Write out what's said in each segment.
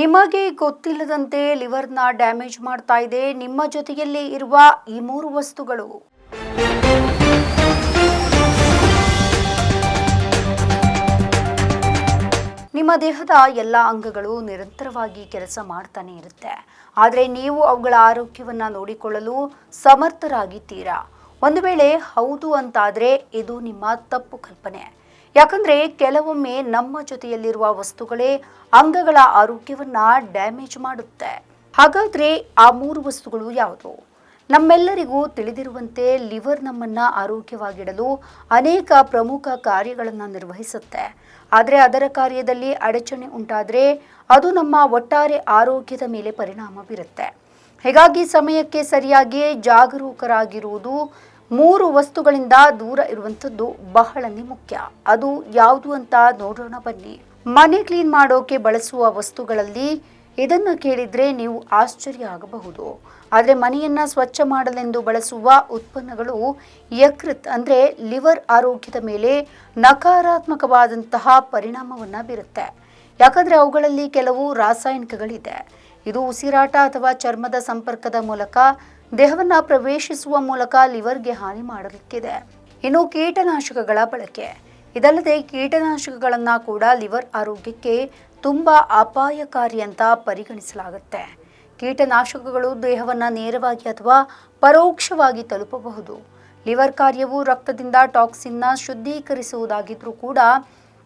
ನಿಮಗೆ ಗೊತ್ತಿಲ್ಲದಂತೆ ಲಿವರ್ನ ಡ್ಯಾಮೇಜ್ ಮಾಡ್ತಾ ಇದೆ. ನಿಮ್ಮ ಜೊತೆಯಲ್ಲಿ ಇರುವ ಈ ಮೂರು ವಸ್ತುಗಳು. ನಿಮ್ಮ ದೇಹದ ಎಲ್ಲ ಅಂಗಗಳು ನಿರಂತರವಾಗಿ ಕೆಲಸ ಮಾಡ್ತಾನೆ ಇರುತ್ತೆ. ಆದರೆ ನೀವು ಅವುಗಳ ಆರೋಗ್ಯವನ್ನು ನೋಡಿಕೊಳ್ಳಲು ಸಮರ್ಥರಾಗಿದ್ದೀರಾ? ಒಂದು ವೇಳೆ ಹೌದು ಅಂತಾದರೆ ಇದು ನಿಮ್ಮ ತಪ್ಪು ಕಲ್ಪನೆ. ಯಾಕಂದ್ರೆ ಕೆಲವೊಮ್ಮೆ ನಮ್ಮ ಜೊತೆಯಲ್ಲಿರುವ ವಸ್ತುಗಳೇ ಅಂಗಗಳ ಆರೋಗ್ಯವನ್ನ ಡ್ಯಾಮೇಜ್ ಮಾಡುತ್ತೆ. ಹಾಗಾದ್ರೆ ಆ ಮೂರು ವಸ್ತುಗಳು ಯಾವುದು? ನಮ್ಮೆಲ್ಲರಿಗೂ ತಿಳಿದಿರುವಂತೆ ಲಿವರ್ ನಮ್ಮನ್ನ ಆರೋಗ್ಯವಾಗಿಡಲು ಅನೇಕ ಪ್ರಮುಖ ಕಾರ್ಯಗಳನ್ನು ನಿರ್ವಹಿಸುತ್ತೆ. ಆದರೆ ಅದರ ಕಾರ್ಯದಲ್ಲಿ ಅಡಚಣೆ ಉಂಟಾದರೆ ಅದು ನಮ್ಮ ಒಟ್ಟಾರೆ ಆರೋಗ್ಯದ ಮೇಲೆ ಪರಿಣಾಮ ಬೀರುತ್ತೆ. ಹೀಗಾಗಿ ಸಮಯಕ್ಕೆ ಸರಿಯಾಗಿ ಜಾಗರೂಕರಾಗಿರುವುದು ಮೂರು ವಸ್ತುಗಳಿಂದ ದೂರ ಇರುವಂಥದ್ದು ಬಹಳನೇ ಮುಖ್ಯ. ಅದು ಯಾವುದು ಅಂತ ನೋಡೋಣ ಬನ್ನಿ. ಮನೆ ಕ್ಲೀನ್ ಮಾಡೋಕೆ ಬಳಸುವ ವಸ್ತುಗಳಲ್ಲಿ ಇದನ್ನು ಕೇಳಿದ್ರೆ ನೀವು ಆಶ್ಚರ್ಯ ಆಗಬಹುದು. ಆದರೆ ಮನೆಯನ್ನ ಸ್ವಚ್ಛ ಮಾಡಲೆಂದು ಬಳಸುವ ಉತ್ಪನ್ನಗಳು ಯಕೃತ್ ಅಂದ್ರೆ ಲಿವರ್ ಆರೋಗ್ಯದ ಮೇಲೆ ನಕಾರಾತ್ಮಕವಾದಂತಹ ಪರಿಣಾಮವನ್ನ ಬೀರುತ್ತೆ. ಯಾಕಂದ್ರೆ ಅವುಗಳಲ್ಲಿ ಕೆಲವು ರಾಸಾಯನಿಕಗಳಿದೆ. ಇದು ಉಸಿರಾಟ ಅಥವಾ ಚರ್ಮದ ಸಂಪರ್ಕದ ಮೂಲಕ ದೇಹವನ್ನ ಪ್ರವೇಶಿಸುವ ಮೂಲಕ ಲಿವರ್ಗೆ ಹಾನಿ ಮಾಡಲಿಕ್ಕಿದೆ. ಇನ್ನು ಕೀಟನಾಶಕಗಳ ಬಳಕೆ. ಇದಲ್ಲದೆ ಕೀಟನಾಶಕಗಳನ್ನು ಕೂಡ ಲಿವರ್ ಆರೋಗ್ಯಕ್ಕೆ ತುಂಬಾ ಅಪಾಯಕಾರಿ ಅಂತ ಪರಿಗಣಿಸಲಾಗುತ್ತೆ. ಕೀಟನಾಶಕಗಳು ದೇಹವನ್ನ ನೇರವಾಗಿ ಅಥವಾ ಪರೋಕ್ಷವಾಗಿ ತಲುಪಬಹುದು. ಲಿವರ್ ಕಾರ್ಯವು ರಕ್ತದಿಂದ ಟಾಕ್ಸಿನ್ನ ಶುದ್ಧೀಕರಿಸುವುದಾಗಿದ್ರೂ ಕೂಡ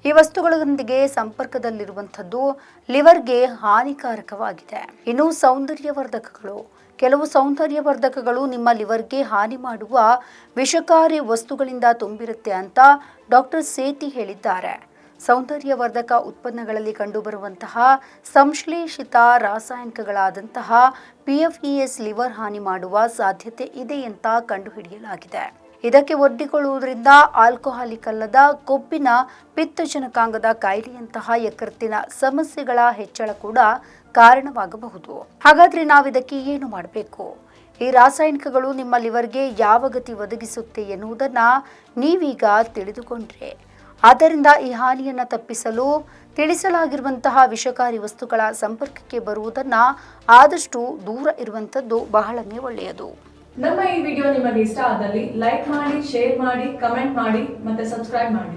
ಈ ವಸ್ತುಗಳೊಂದಿಗೆ ಸಂಪರ್ಕದಲ್ಲಿರುವಂಥದ್ದು ಲಿವರ್ಗೆ ಹಾನಿಕಾರಕವಾಗಿದೆ. ಇನ್ನು ಸೌಂದರ್ಯವರ್ಧಕಗಳು. ಕೆಲವು ಸೌಂದರ್ಯವರ್ಧಕಗಳು ನಿಮ್ಮ ಲಿವರ್ಗೆ ಹಾನಿ ಮಾಡುವ ವಿಷಕಾರಿ ವಸ್ತುಗಳಿಂದ ತುಂಬಿರುತ್ತೆ ಅಂತ ಡಾಕ್ಟರ್ ಸೇತಿ ಹೇಳಿದ್ದಾರೆ. ಸೌಂದರ್ಯವರ್ಧಕ ಉತ್ಪನ್ನಗಳಲ್ಲಿ ಕಂಡುಬರುವಂತಹ ಸಂಶ್ಲೇಷಿತ ರಾಸಾಯನಿಕಗಳಾದಂತಹ ಪಿಎಫ್ಇಎಸ್ ಲಿವರ್ ಹಾನಿ ಮಾಡುವ ಸಾಧ್ಯತೆ ಇದೆ ಅಂತ ಕಂಡುಹಿಡಿಯಲಾಗಿದೆ. ಇದಕ್ಕೆ ಒಡ್ಡಿಕೊಳ್ಳುವುದರಿಂದ ಆಲ್ಕೋಹಾಲಿಕ್ ಅಲ್ಲದ ಕೊಬ್ಬಿನ ಪಿತ್ತಜನಕಾಂಗದ ಕಾಯಿಲೆಯಂತಹ ಯಕೃತ್ತಿನ ಸಮಸ್ಯೆಗಳ ಹೆಚ್ಚಳ ಕೂಡ ಕಾರಣವಾಗಬಹುದು. ಹಾಗಾದ್ರೆ ನಾವು ಇದಕ್ಕೆ ಏನು ಮಾಡಬೇಕು? ಈ ರಾಸಾಯನಿಕಗಳು ನಿಮ್ಮ ಲಿವರ್ಗೆ ಯಾವ ಗತಿ ಒದಗಿಸುತ್ತೆ ಎನ್ನುವುದನ್ನ ನೀವೀಗ ತಿಳಿದುಕೊಂಡ್ರೆ. ಆದ್ದರಿಂದ ಈ ಹಾನಿಯನ್ನು ತಪ್ಪಿಸಲು ತಿಳಿಸಲಾಗಿರುವಂತಹ ವಿಷಕಾರಿ ವಸ್ತುಗಳ ಸಂಪರ್ಕಕ್ಕೆ ಬರುವುದನ್ನ ಆದಷ್ಟು ದೂರ ಇರುವಂಥದ್ದು ಬಹಳನೇ ಒಳ್ಳೆಯದು. ನಮ್ಮ ಈ ವಿಡಿಯೋ ನಿಮಗೆ ಇಷ್ಟ ಆದಲ್ಲಿ ಲೈಕ್ ಮಾಡಿ, ಶೇರ್ ಮಾಡಿ, ಕಮೆಂಟ್ ಮಾಡಿ ಮತ್ತೆ ಸಬ್ಸ್ಕ್ರೈಬ್ ಮಾಡಿ.